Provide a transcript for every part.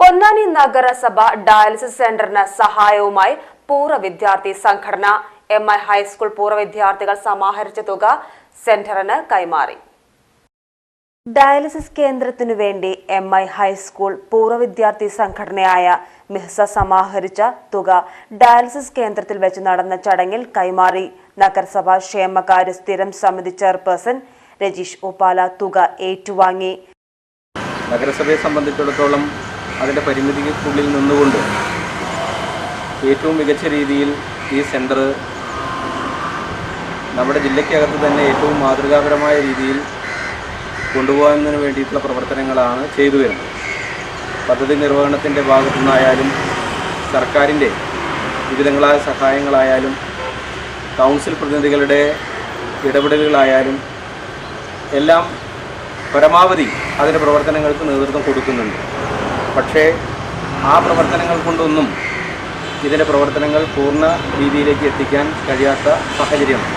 പൊന്നാനി നഗരസഭ ഡയാലിസിസ് സെന്ററിന് സഹായവുമായി പൂർവ വിദ്യാർത്ഥി സംഘടന എം ഐ ഹൈസ്കൂൾ പൂർവ വിദ്യാർത്ഥികൾ സമാഹരിച്ച തുക സെന്ററിന് കൈമാറി. ഡയാലിസിസ് കേന്ദ്രത്തിനു വേണ്ടി എം ഐ ഹൈസ്കൂൾ പൂർവ വിദ്യാർത്ഥി സംഘടനയായ മിഹ്സ സമാഹരിച്ച തുക ഡയാലിസിസ് കേന്ദ്രത്തിൽ വെച്ച് നടന്ന ചടങ്ങിൽ കൈമാറി. നഗരസഭാ ക്ഷേമകാര്യ സ്ഥിരം സമിതി ചെയർപേഴ്സൺ രജീഷ് ഉപാല തുക ഏറ്റുവാങ്ങി. നഗരസഭയെ സംബന്ധിച്ചിടത്തോളം അതിന്റെ പരിമിതിക്കുള്ളിൽ നിന്നുകൊണ്ട് ഏറ്റവും മികച്ച രീതിയിൽ ഈ സെന്റർ നമ്മുടെ ജില്ലയ്ക്കകത്ത് തന്നെ ഏറ്റവും മാതൃകാപരമായ രീതിയിൽ കൊണ്ടുപോകുന്നതിന് വേണ്ടിയിട്ടുള്ള പ്രവർത്തനങ്ങളാണ് ചെയ്തു വരുന്നത്. പദ്ധതി നിർവഹണത്തിന്റെ ഭാഗത്തു നിന്നായാലും സർക്കാരിന്റെ വിവിധങ്ങളായ സഹായങ്ങളായാലും കൗൺസിൽ പ്രതിനിധികളുടെ ഇടപെടലുകളായാലും എല്ലാം പരമാവധി അതിന്റെ പ്രവർത്തനങ്ങൾക്ക് നേതൃത്വം കൊടുക്കുന്നുണ്ട്. പക്ഷേ ആ പ്രവർത്തനങ്ങൾ കൊണ്ടൊന്നും ഇതിന്റെ പ്രവർത്തനങ്ങൾ പൂർണ രീതിയിലേക്ക് എത്തിക്കാൻ കഴിയാത്ത സാഹചര്യമാണ്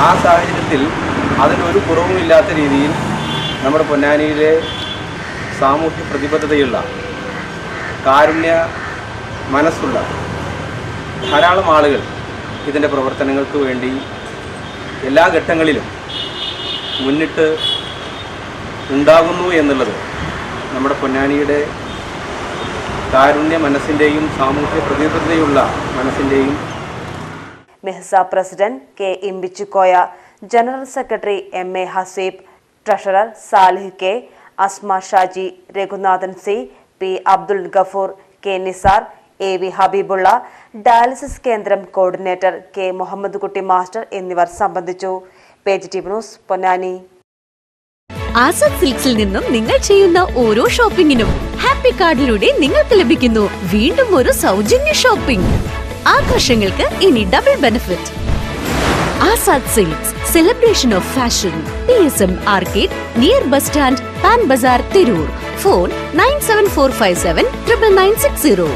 ആ സാഹചര്യത്തിൽ അതിനൊരു കുറവുമില്ലാത്ത രീതിയിൽ നമ്മുടെ പൊന്നാനിയിലെ സാമൂഹ്യ പ്രതിബദ്ധതയുള്ള കാരുണ്യ മനസ്സുള്ള ധാരാളം ആളുകൾ ഇതിന്റെ പ്രവർത്തനങ്ങൾക്ക് വേണ്ടി എല്ലാ ഘട്ടങ്ങളിലും മുന്നിട്ട് ഉണ്ടാകുന്നു എന്നുള്ളത് നമ്മുടെ പൊന്നാനിയുടെ കാരുണ്യ മനസ്സിന്റെയും സാമൂഹ്യ പ്രതിബദ്ധതയുള്ള മനസ്സിന്റെയും Mehsa president K Imbichikoya general secretary M A Haseeb treasurer Salih K Asma Shaji Raghunathan C P Abdul Gafoor K Nisar A V Habeebulla dialysis കേന്ദ്രം coordinator K Muhammad Kutty master എന്നിവർ സംബന്ധിച്ചു. Page T news Ponnani. Azad സിൽക്സിൽ നിന്നും നിങ്ങൾ ചെയ്യുന്ന ഓരോ ഷോപ്പിംഗിനും happy കാർഡിലൂടെ നിങ്ങൾക്ക് ലഭിക്കുന്നു. വീണ്ടും ഒരു സൗജന്യ ഷോപ്പിംഗ്. ആഘോഷങ്ങൾക്ക് ഇനി double benefit Azad silks celebration of fashion P S M arcade near bus stand Pan Bazar Tirur phone nine seven four five seven triple nine six zero